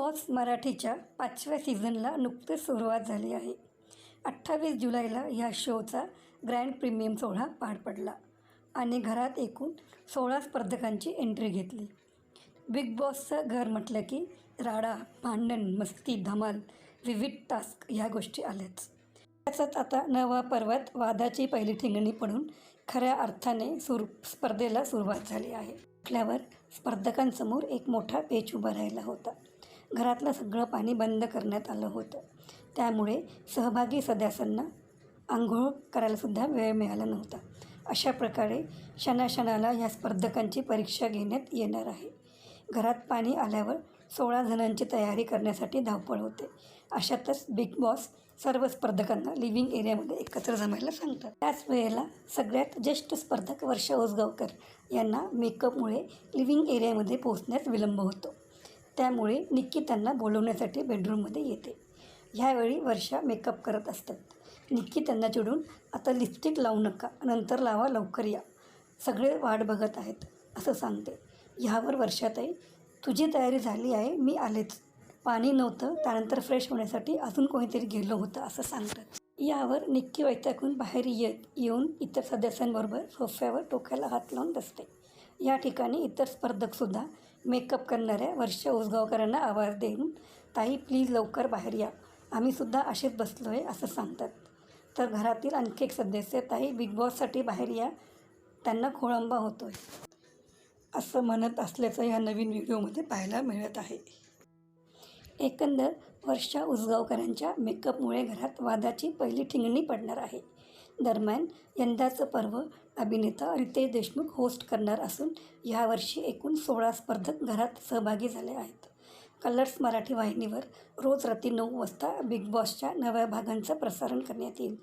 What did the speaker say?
Boss मराठीच्या पाचव्या सीझनला नुकतीच सुरुवात झाली आहे. अठ्ठावीस जुलैला ह्या शोचा ग्रँड प्रीमियम सोहळा पार पडला आणि घरात एकूण सोळा स्पर्धकांची एंट्री घेतली. बिग बॉसचं घर म्हटलं की राडा भांडण मस्ती धमाल विविध टास्क ह्या गोष्टी आल्याच. तसंच आता नवा पर्वत वादाची पहिली ठिंगणी पडून खऱ्या अर्थाने सुर स्पर्धेला सुरुवात झाली आहे. म्हटल्यावर स्पर्धकांसमोर एक मोठा पेच उभा राहिला होता. घरातलं सगळं पाणी बंद करण्यात आलं होतं. त्यामुळे सहभागी सदस्यांना आंघोळ करायलासुद्धा वेळ मिळाला नव्हता. अशा प्रकारे क्षणाक्षणाला ह्या स्पर्धकांची परीक्षा घेण्यात येणार आहे. घरात पाणी आल्यावर सोळा जणांची तयारी करण्यासाठी धावपळ होते. अशातच बिग बॉस सर्व स्पर्धकांना लिव्हिंग एरियामध्ये एकत्र जमायला सांगतात. त्याच वेळेला सगळ्यात ज्येष्ठ स्पर्धक वर्षा ओसगावकर यांना मेकअपमुळे लिव्हिंग एरियामध्ये पोहोचण्यास विलंब होतो. त्यामुळे निक्की त्यांना बोलवण्यासाठी बेडरूममध्ये येते. ह्यावेळी वर्षा मेकअप करत असतात. निक्की त्यांना चिडून आता लिपस्टिक लावू नका नंतर लावा लवकर या. सगळे वाट बघत आहेत असं सांगते. ह्यावर वर्षाताई तुझी तयारी झाली आहे मी आलेच. पाणी नव्हतं त्यानंतर फ्रेश होण्यासाठी अजून कोणीतरी गेलो होतं असं सांगतात. यावर निक्की वैतागून बाहेर येत येऊन इतर सदस्यांबरोबर सोफ्यावर टोक्याला हात लावून बसते. या ठिकाणी इतर स्पर्धकसुद्धा मेकअप करणाऱ्या वर्ष उसगावकरांना आवाज देऊन ताई प्लीज लवकर बाहेर या. आम्हीसुद्धा असेच बसलो आहे असं सांगतात. तर घरातील आणखी एक सदस्य ताई बिग बॉससाठी बाहेर या. त्यांना खोळंबा होतो आहे असं म्हणत असल्याचं या नवीन व्हिडिओमध्ये पाहायला मिळत आहे. एकंदर वर्षा उसगावकरांच्या मेकअपमुळे घरात वादाची पहिली ठिंगणी पडणार आहे. दरम्यान यंदाचं पर्व अभिनेता रितेश देशमुख होस्ट करणार असून यावर्षी एकूण सोळा स्पर्धक घरात सहभागी झाले आहेत. कलर्स मराठी वाहिनीवर रोज रात्री नऊ वाजता बिग बॉसच्या नव्या भागांचं प्रसारण करण्यात येईल.